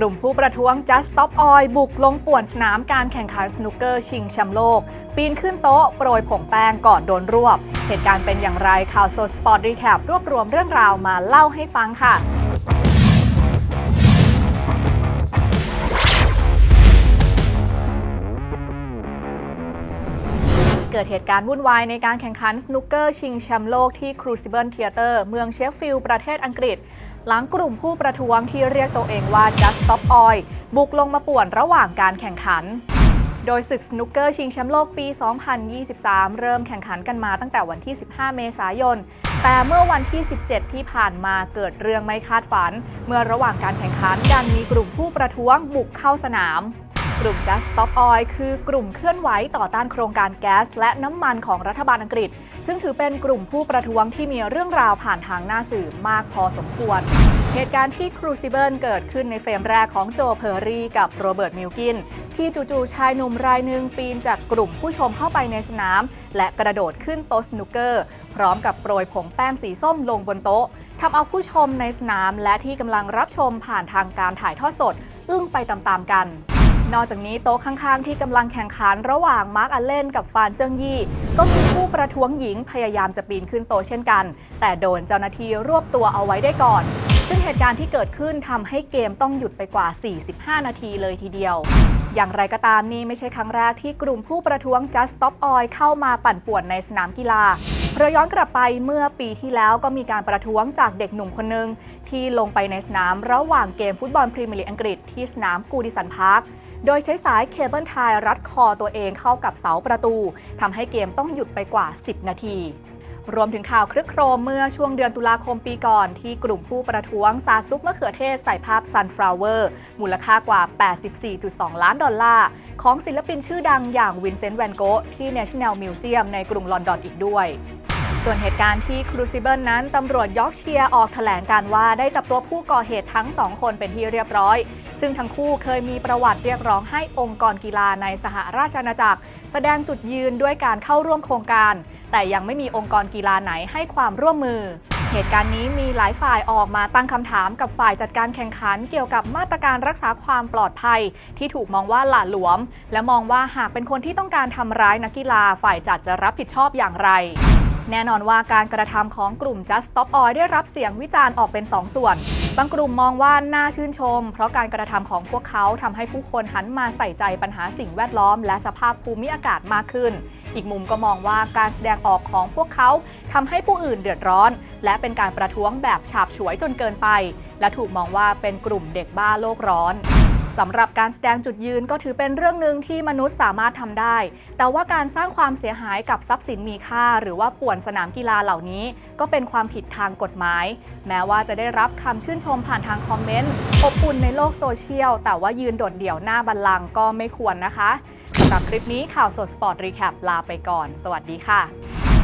กลุ่มผู้ประท้วง Just Stop Oil บุกลงป่วนสนามการแข่งขันสนุกเกอร์ชิงแชมป์โลก ปีนขึ้นโต๊ะโปรยผงแป้งก่อนโดนรวบ เหตุการณ์เป็นอย่างไรข่าวโซสปอร์ตรีแคปรวบรวมเรื่องราวมาเล่าให้ฟังค่ะ เกิดเหตุการณ์วุ่นวายในการแข่งขันสนุกเกอร์ชิงแชมป์โลกที่ Crucible Theatre เมืองเชฟฟิลด์ประเทศอังกฤษ หลังกลุ่มผู้ประท้วงที่เรียกตัวเองว่า Just Stop Oil บุกลงมาป่วนระหว่างการแข่งขัน โดยศึกสนุกเกอร์ชิงแชมป์โลกปี 2023 เริ่มแข่งขันกันมาตั้งแต่วันที่ 15 เมษายน แต่เมื่อวันที่ 17 ที่ผ่านมาเกิดเรื่องไม่คาดฝัน เมื่อระหว่างการแข่งขันดันมีกลุ่มผู้ประท้วงบุกเข้าสนาม กลุ่ม Just Stop Oil คือกลุ่มเคลื่อนไหวต่อต้านโครงการแก๊สและน้ำมันของรัฐบาลอังกฤษ ซึ่งถือเป็นกลุ่มผู้ประท้วงที่มีเรื่องราวผ่านทางหน้าสื่อมากพอสมควร เหตุการณ์ที่ Crucible เกิดขึ้นในเฟรมแรกของโจเพอร์รี่กับโรเบิร์ตมิลกิน ที่จู่ๆชายหนุ่มรายหนึ่งปีนจากกลุ่มผู้ชมเข้าไปในสนาม และกระโดดขึ้นโต๊ะสนุกเกอร์ พร้อมกับโปรยผงแป้งสีส้มลงบนโต๊ะทำเอาผู้ชมในสนามและที่กำลังรับชมผ่านทางการถ่ายทอดสด อึ้งไปตามๆกัน นอกจากนี้โต๊ะข้างๆ ที่กำลังแข่งขันระหว่างมาร์กอัลเลนกับฟานเจิ้งยี่ ก็มีผู้ประท้วงหญิงพยายามจะปีนขึ้นโต๊ะเช่นกัน แต่โดนเจ้าหน้าที่รวบตัวเอาไว้ได้ก่อน ซึ่งเหตุการณ์ที่เกิดขึ้นทำให้เกมต้องหยุดไปกว่า 45 นาทีเลยทีเดียวอย่างไรก็ตามนี่ไม่ใช่ครั้งแรกที่กลุ่มผู้ประท้วง Just Stop Oil เข้ามาปั่นป่วนในสนามกีฬาเราย้อนกลับไปเมื่อปีที่แล้วก็มีการประท้วงจากเด็กหนุ่มคนหนึ่งที่ลงไปในสนามระหว่างเกมฟุตบอลพรีเมียร์ลีกอังกฤษที่สนามกูดิสันพาร์ค โดยใช้สายเคเบิลไทยรัดคอตัวเองเข้ากับเสาประตูทำให้เกมต้องหยุดไปกว่า 10 นาที รวมถึงข่าวคลึกโครมเมื่อช่วงเดือนตุลาคมปีก่อน ที่กลุ่มผู้ประท้วงสาซุปมะเขือเทศใส่ภาพ Sunflower มูลค่ากว่า 84.2 ล้านดอลลาร์ ของศิลปินชื่อดังอย่างวินเซนต์แวนโกะที่ National Museum ในกรุงลอนดอนอีกด้วย ส่วนเหตุการณ์ที่ Crucible นั้นตำรวจยอร์กเชียร์ออกแถลงการว่าได้จับตัวผู้ก่อเหตุทั้งสองคนเป็นที่เรียบร้อย ซึ่งทั้งคู่เคยมีประวัติเรียกร้องให้องค์กรกีฬาในสหราชอาณาจักร แสดงจุดยืนด้วยการเข้าร่วมโครงการ แต่ยังไม่มีองค์กรกีฬาไหนให้ความร่วมมือเหตุการณ์นี้มีหลายฝ่ายออกมาตั้งคำถามกับฝ่ายจัดการแข่งขันเกี่ยวกับมาตรการรักษาความปลอดภัย ที่ถูกมองว่าหละหลวม และมองว่าหากเป็นคนที่ต้องการทำร้ายนักกีฬาฝ่ายจัดจะรับผิดชอบอย่างไร แน่นอนว่าการกระทำของกลุ่ม Just Stop Oil ได้รับเสียงวิจารณ์ออกเป็น 2 ส่วน บางกลุ่มมองว่าน่าชื่นชม เพราะการกระทำของพวกเขาทำให้ผู้คนหันมาใส่ใจปัญหาสิ่งแวดล้อม และสภาพภูมิอากาศมากขึ้น อีกมุมก็มองว่าการแสดงออกของพวกเขาทำให้ผู้อื่นเดือดร้อน และเป็นการประท้วงแบบฉาบฉวยจนเกินไป และถูกมองว่าเป็นกลุ่มเด็กบ้าโลกร้อน สำหรับการแสดงจุดยืนก็ถือเป็นเรื่องหนึ่งที่มนุษย์สามารถทำได้ แต่ว่าการสร้างความเสียหายกับทรัพย์สินมีค่า หรือว่าป่วนสนามกีฬาเหล่านี้ ก็เป็นความผิดทางกฎหมาย แม้ว่าจะได้รับคำชื่นชมผ่านทางคอมเมนต์อบอุ่นในโลกโซเชียล แต่ว่ายืนโดดเดี่ยวหน้าบัลลังก์ก็ไม่ควรนะคะสำหรับคลิปนี้ข่าวสดสปอร์ตรีแคปลาไปก่อน สวัสดีค่ะ